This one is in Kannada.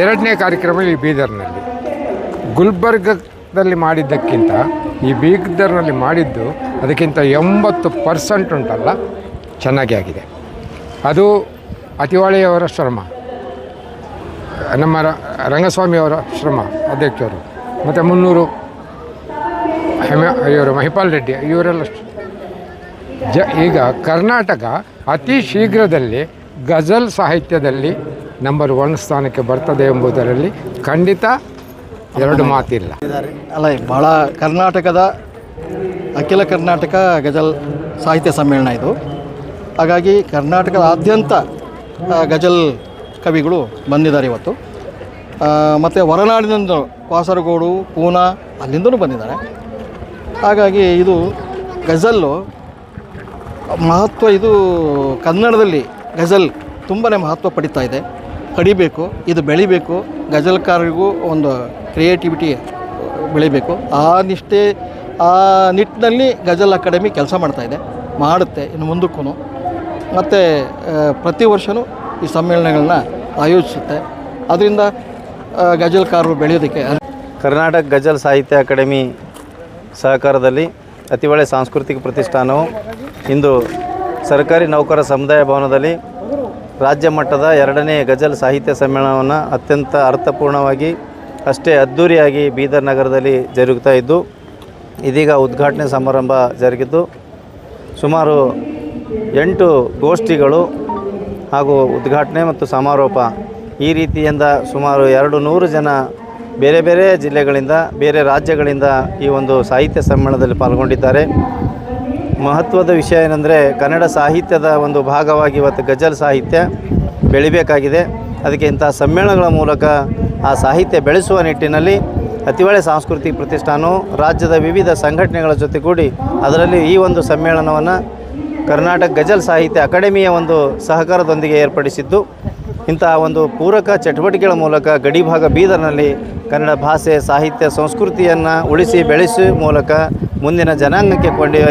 ಎರಡನೇ ಕಾರ್ಯಕ್ರಮ ಈ ಬೀದರ್ನಲ್ಲಿ. ಗುಲ್ಬರ್ಗದಲ್ಲಿ ಮಾಡಿದ್ದಕ್ಕಿಂತ ಈ ಬೀದರ್ನಲ್ಲಿ ಮಾಡಿದ್ದು ಅದಕ್ಕಿಂತ ಎಂಬತ್ತು ಪರ್ಸೆಂಟ್ ಉಂಟಲ್ಲ, ಚೆನ್ನಾಗಿ ಆಗಿದೆ. ಅದು ಅತಿವಾಳೆಯವರ ಶ್ರಮ. ನಮ್ಮ ರಂಗಸ್ವಾಮಿಯವರ ಶ್ರಮ, ಅಧ್ಯಕ್ಷರು. ಮತ್ತು ಮುನ್ನೂರು ಹೆಮ, ಇವರು ಮಹಿಪಾಲ್ ರೆಡ್ಡಿ, ಇವರೆಲ್ಲ ಜ, ಈಗ ಕರ್ನಾಟಕ ಅತಿ ಶೀಘ್ರದಲ್ಲಿ ಗಜಲ್ ಸಾಹಿತ್ಯದಲ್ಲಿ ನಂಬರ್ ಒನ್ ಸ್ಥಾನಕ್ಕೆ ಬರ್ತದೆ ಎಂಬುದರಲ್ಲಿ ಖಂಡಿತ ಎರಡು ಮಾತಿಲ್ಲ. ಅಲ್ಲ ಭಾಳ ಕರ್ನಾಟಕದ ಅಖಿಲ ಕರ್ನಾಟಕ ಗಜಲ್ ಸಾಹಿತ್ಯ ಸಮ್ಮೇಳನ ಇದು. ಹಾಗಾಗಿ ಕರ್ನಾಟಕದಾದ್ಯಂತ ಆದ್ಯಂತ ಗಜಲ್ ಕವಿಗಳು ಬಂದಿದ್ದಾರೆ ಇವತ್ತು. ಮತ್ತು ಹೊರನಾಡಿನಿಂದ ಕಾಸರಗೋಡು ಪೂನಾ ಅಲ್ಲಿಂದಲೂ ಬಂದಿದ್ದಾರೆ. ಹಾಗಾಗಿ ಇದು ಗಜಲ್ಲು ಮಹತ್ವ ಇದು ಕನ್ನಡದಲ್ಲಿ ಗಜಲ್ ತುಂಬಾ ಮಹತ್ವ ಪಡಿತಾ ಇದೆ. ಪಡಿಬೇಕು, ಇದು ಬೆಳಿಬೇಕು ಗಜಲ್ಕಾರರಿಗೂ ಒಂದು ಕ್ರಿಯೇಟಿವಿಟಿ ಬೆಳಿಬೇಕು. ಆ ನಿಷ್ಠೆ, ಆ ನಿಟ್ಟಿನಲ್ಲಿ ಗಜಲ್ ಅಕಾಡೆಮಿ ಕೆಲಸ ಮಾಡ್ತಾ ಇದೆ, ಮಾಡುತ್ತೆ ಇನ್ನು ಮುಂದಕ್ಕೂ ಮತ್ತು ಪ್ರತಿ ವರ್ಷವೂ ಈ ಸಮ್ಮೇಳನಗಳನ್ನ ಆಯೋಜಿಸುತ್ತೆ. ಅದರಿಂದ ಗಜಲ್ಕಾರರು ಬೆಳೆಯೋದಕ್ಕೆ ಕರ್ನಾಟಕ ಗಜಲ್ ಸಾಹಿತ್ಯ ಅಕಾಡೆಮಿ ಸಹಕಾರದಲ್ಲಿ ಅತಿ ಒಳ್ಳೆಯ ಸಾಂಸ್ಕೃತಿಕ ಪ್ರತಿಷ್ಠಾನವು ಇಂದು ಸರ್ಕಾರಿ ನೌಕರ ಸಮುದಾಯ ಭವನದಲ್ಲಿ ರಾಜ್ಯ ಮಟ್ಟದ ಎರಡನೇ ಗಜಲ್ ಸಾಹಿತ್ಯ ಸಮ್ಮೇಳನವನ್ನು ಅತ್ಯಂತ ಅರ್ಥಪೂರ್ಣವಾಗಿ ಅಷ್ಟೇ ಅದ್ಧೂರಿಯಾಗಿ ಬೀದರ್ ನಗರದಲ್ಲಿ ಜರುಗ್ತಾ ಇದ್ದು, ಇದೀಗ ಉದ್ಘಾಟನೆ ಸಮಾರಂಭ ಜರುಗಿದ್ದು, ಸುಮಾರು ಎಂಟು ಗೋಷ್ಠಿಗಳು ಹಾಗೂ ಉದ್ಘಾಟನೆ ಮತ್ತು ಸಮಾರೋಪ ಈ ರೀತಿಯಿಂದ ಸುಮಾರು ಎರಡು ನೂರು ಜನ ಬೇರೆ ಬೇರೆ ಜಿಲ್ಲೆಗಳಿಂದ, ಬೇರೆ ರಾಜ್ಯಗಳಿಂದ ಈ ಒಂದು ಸಾಹಿತ್ಯ ಸಮ್ಮೇಳನದಲ್ಲಿ ಪಾಲ್ಗೊಂಡಿದ್ದಾರೆ. ಮಹತ್ವದ ವಿಷಯ ಏನಂದರೆ ಕನ್ನಡ ಸಾಹಿತ್ಯದ ಒಂದು ಭಾಗವಾಗಿ ಇವತ್ತು ಗಜಲ್ ಸಾಹಿತ್ಯ ಬೆಳಿಬೇಕಾಗಿದೆ. ಅದಕ್ಕೆ ಇಂಥ ಸಮ್ಮೇಳನಗಳ ಮೂಲಕ ಆ ಸಾಹಿತ್ಯ ಬೆಳೆಸುವ ನಿಟ್ಟಿನಲ್ಲಿ ಅತಿವಳೆ ಸಾಂಸ್ಕೃತಿಕ ಪ್ರತಿಷ್ಠಾನವು ರಾಜ್ಯದ ವಿವಿಧ ಸಂಘಟನೆಗಳ ಜೊತೆಗೂಡಿ ಅದರಲ್ಲಿ ಈ ಒಂದು ಸಮ್ಮೇಳನವನ್ನು ಕರ್ನಾಟಕ ಗಜಲ್ ಸಾಹಿತ್ಯ ಅಕಾಡೆಮಿಯ ಒಂದು ಸಹಕಾರದೊಂದಿಗೆ ಏರ್ಪಡಿಸಿದ್ದು. ಇಂತಹ ಒಂದು ಪೂರಕ ಚಟುವಟಿಕೆಗಳ ಮೂಲಕ ಗಡಿಭಾಗ ಬೀದರ್ನಲ್ಲಿ ಕನ್ನಡ ಭಾಷೆ, ಸಾಹಿತ್ಯ, ಸಂಸ್ಕೃತಿಯನ್ನು ಉಳಿಸಿ ಬೆಳೆಸುವ ಮೂಲಕ ಮುಂದಿನ ಜನಾಂಗಕ್ಕೆ ಕೊಂಡೊಯ್ಯುವ